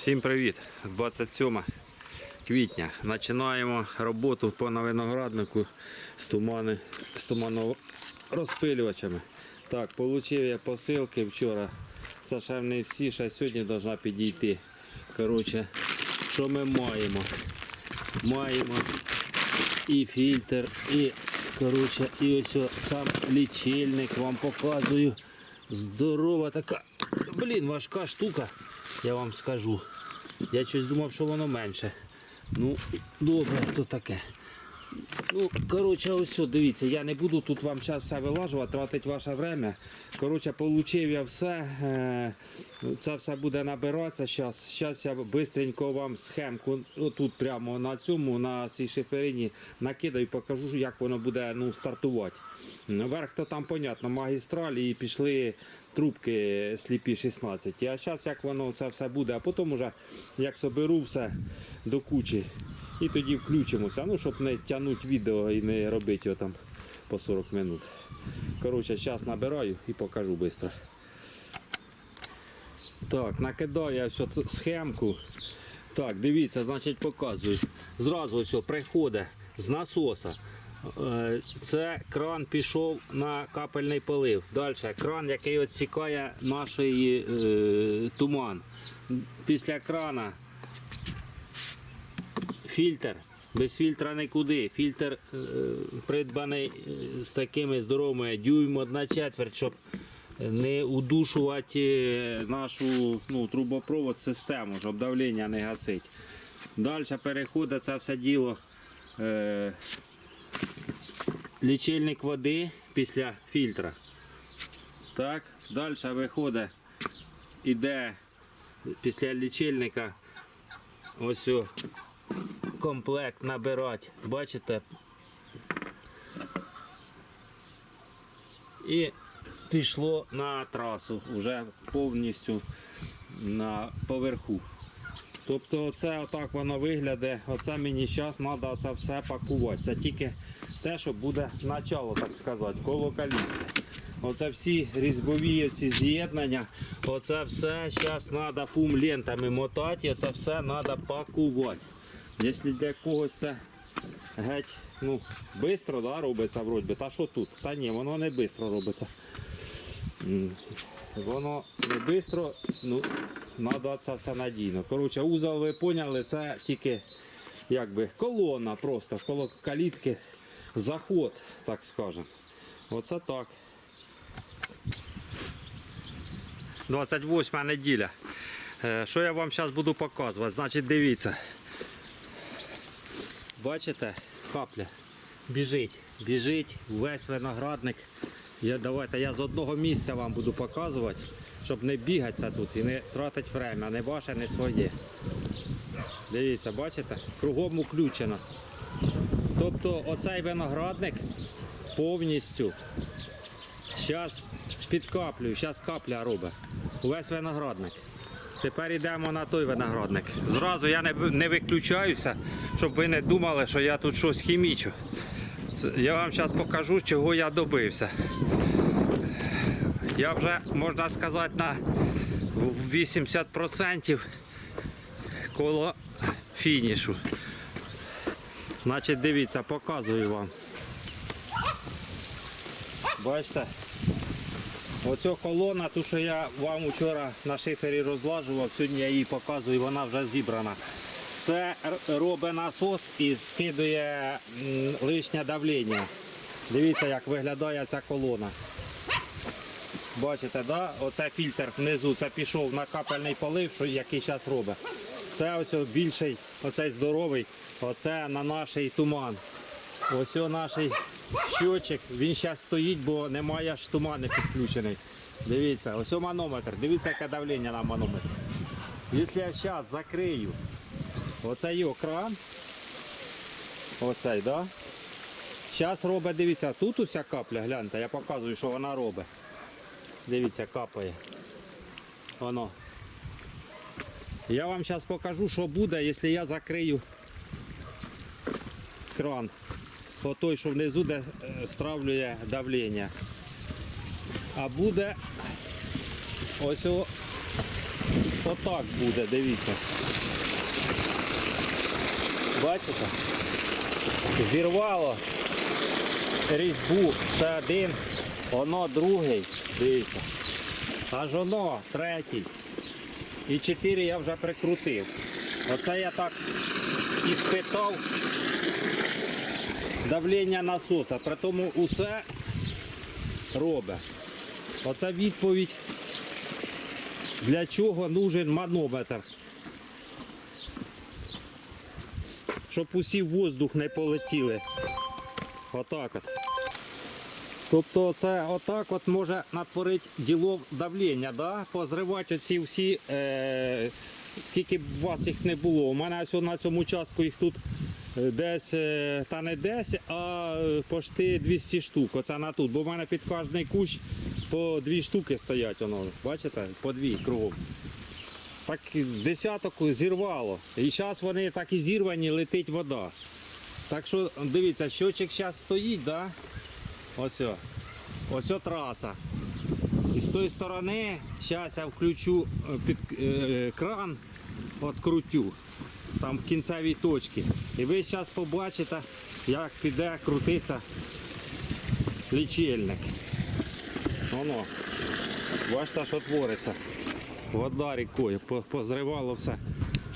Всім привіт! 27 квітня. Починаємо роботу по винограднику з, тумани, з туманорозпилювачами. Так, отримав я посилки вчора. Це ще не всі, ще сьогодні повинна підійти. Коротше, що ми маємо? Маємо і фільтр, і, коротше, і ось сам лічильник вам показую. Здорова така. Блін, важка штука, я вам скажу. Я щось думав, що воно менше. Ну, добре, то таке. Ну, коротше, ось все, дивіться, я не буду тут вам зараз все вилажувати, тратити ваше время. Коротше, получив я все. е, Це все буде набиратися. Зараз, зараз я швидко вам схемку отут прямо на цьому, на цій шиферині накидаю, покажу, як воно буде ну, стартувати. Верх то там, понятно, магістралі і пішли трубки сліпі 16. А зараз як воно це все буде, а потім уже як соберу все до кучі. І тоді включимося, ну, щоб не тягнути відео і не робити його там по 40 минут. Коротше, зараз набираю і покажу швидко. Так, накидаю я все це схемку. Так, дивіться, значить показую. Зразу ось приходить з насоса. Е, Це кран пішов на капельний полив. Далі кран, який відсікає наш е, туман. Після крана фільтр. Без фільтра нікуди. Фільтр е, придбаний е, з такими здоровими дюйм одна четверть, щоб не удушувати нашу ну, трубопровод систему, щоб давлення не гасить. Далі переходить це все діло. Е, лічильник води після фільтра. Так, далі виходить, іде після лічильника ось о, комплект набирати. Бачите? І пішло на трасу вже повністю на поверху. Тобто це отак воно виглядає. Оце мені зараз треба це все пакувати. Це тільки те, що буде начало, так сказати, коло калітки. Оце всі різьбові ці з'єднання. Оце все зараз треба фум лентами мотати, це все треба пакувати. Якщо для когось це геть ну, швидко да, робиться вроді, та що тут? Та ні, воно не швидко робиться. Воно не швидко, ну, треба це все надійно. Коротше, узол ви поняли, це тільки якби колона просто, коло калітки, заход, так скажемо. Оце так. 28 неділя. Е, Що я вам зараз буду показувати? Значить, дивіться. Бачите, капля біжить, біжить весь виноградник. Я, давайте я з одного місця вам буду показувати, щоб не бігатися тут і не тратити время, не ваше, не своє. Дивіться, бачите? Кругом включено. Тобто оцей виноградник повністю зараз підкаплюю, зараз капля робить. Увесь виноградник. Тепер йдемо на той виноградник. Зразу я не виключаюся, щоб ви не думали, що я тут щось хімічу. Я вам зараз покажу, чого я добився. Я вже, можна сказати, на 80% коло фінішу. Значить, дивіться, показую вам. Бачите? Оця колона, ту, що я вам вчора на шифері розлажував, сьогодні я її показую, вона вже зібрана. Це робить насос і скидує лишнє давлення. Дивіться, як виглядає ця колона. Бачите, да? оце фільтр внизу, це пішов на капельний полив, який зараз робить. Це ось більший, оцей здоровий, оце на наш туман. Ось наш щочик, він зараз стоїть, бо немає ж туману підключений. Дивіться, ось манометр, дивіться, яке давлення на манометр. Якщо я зараз закрию оцей його кран, оцей, да? Зараз робить, дивіться, тут уся капля, гляньте, я показую, що вона робить. Дивіться, капає. Воно. Я вам зараз покажу, що буде, якщо я закрию кран. О той, що внизу де е, стравлює давлення. А буде ось о, отак буде, дивіться. Бачите? Зірвало різьбу. Це один, воно другий. Дивіться. Аж воно третій. І чотири я вже прикрутив. Оце я так і спитав давлення насоса. При тому усе робить. Оце відповідь, для чого нужен манометр. Щоб усі в воздух не полетіли. Отак от. Тобто це отак от може натворити діло давлення, да? позривати оці всі, е, скільки б вас їх не було. У мене на цьому участку їх тут е, десь, е, та не 10, а е, почти 200 штук. Оце на тут. Бо в мене під кожний кущ по дві штуки стоять, воно, бачите, по дві кругом. Так десяток зірвало. І зараз вони так і зірвані, летить вода. Так що дивіться, щочик зараз стоїть, да? Ось. о. Ось траса. І з тої сторони зараз я включу е, під е, кран, открутю. Там в кінцевій точці. І ви зараз побачите, як піде крутитися лічильник. Воно. Бачите, що твориться. Вода рікою, по- позривало все.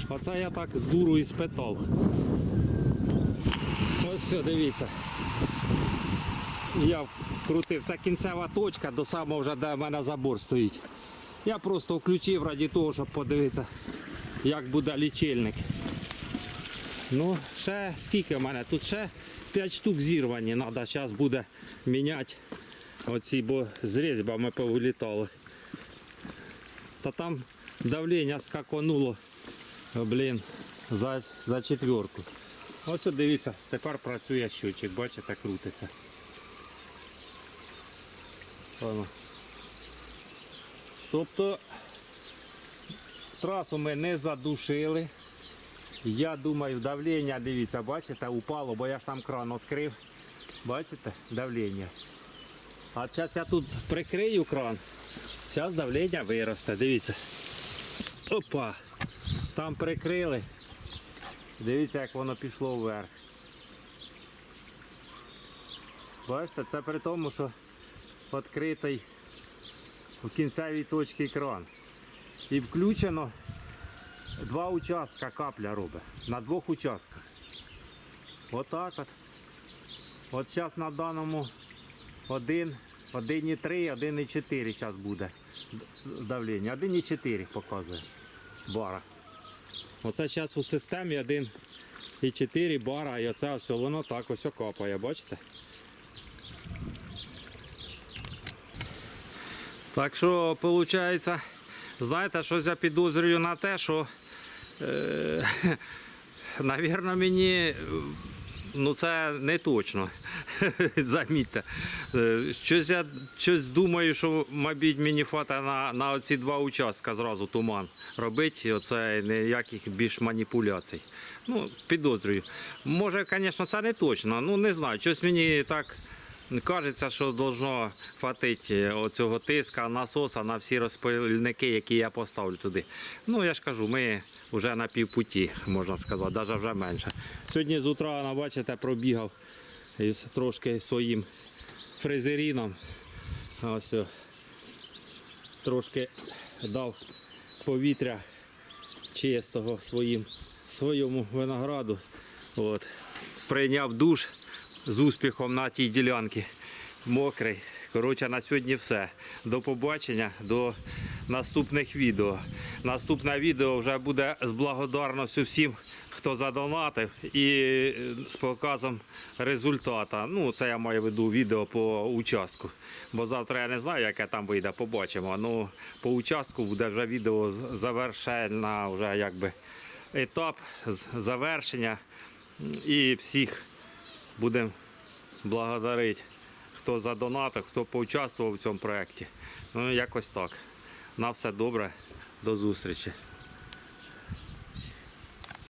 Оце я так з дуру і спитав. Ось все, дивіться. Я вкрутив. Це кінцева точка до самого вже, де в мене забор стоїть. Я просто включив раді того, щоб подивитися, як буде лічильник. Ну, ще скільки в мене? Тут ще 5 штук зірвані. Треба зараз буде міняти оці, бо з різьбами повилітали. Та там давлення скаконуло, блін, за, за четверку. Ось дивіться, тепер працює щучик, бачите, крутиться. Воно. Тобто трасу ми не задушили. Я думаю, давлення, дивіться, бачите, упало, бо я ж там кран відкрив. Бачите, давлення. А зараз я тут прикрию кран. Зараз давлення виросте, дивіться. Опа! Там прикрили. Дивіться, як воно пішло вверх. Бачите, це при тому, що відкритий в кінцевій точці кран. І включено два участка капля робить. На двох участках. Отак от. От зараз на даному 1, 1,3, 1,4 зараз буде давлення. 1,4 показує бара. Оце зараз у системі 1,4 бара і оце все воно так ось капає, бачите? Так що, виходить, знаєте, щось я підозрюю на те, що, е, навірно, мені ну це не точно. Замітьте. Е, Щось я щось думаю, що, мабуть, мені фата на, на ці два участка зразу туман робити. Оце ніяких більш маніпуляцій. Ну, підозрюю. Може, звісно, це не точно. Ну, не знаю. Щось мені так. Кажеться, що должно хватити оцього тиска, насоса на всі розпильники, які я поставлю туди. Ну, я ж кажу, ми вже на півпуті, можна сказати, навіть вже менше. Сьогодні з утра, бачите, пробігав із трошки своїм фрезеріном. Ось трошки дав повітря чистого своїм, своєму винограду. От. Прийняв душ з успіхом на тій ділянці. Мокрий. Коротше, на сьогодні все. До побачення, до наступних відео. Наступне відео вже буде з благодарністю всім, хто задонатив і е, з показом результата. Ну, це я маю в виду відео по участку. Бо завтра я не знаю, яке там вийде, побачимо. Ну, по участку буде вже відео завершена, вже якби етап завершення. І всіх будемо благодарити, хто задонатив, хто поучаствував в цьому проєкті. Ну, якось так. На все добре, до зустрічі.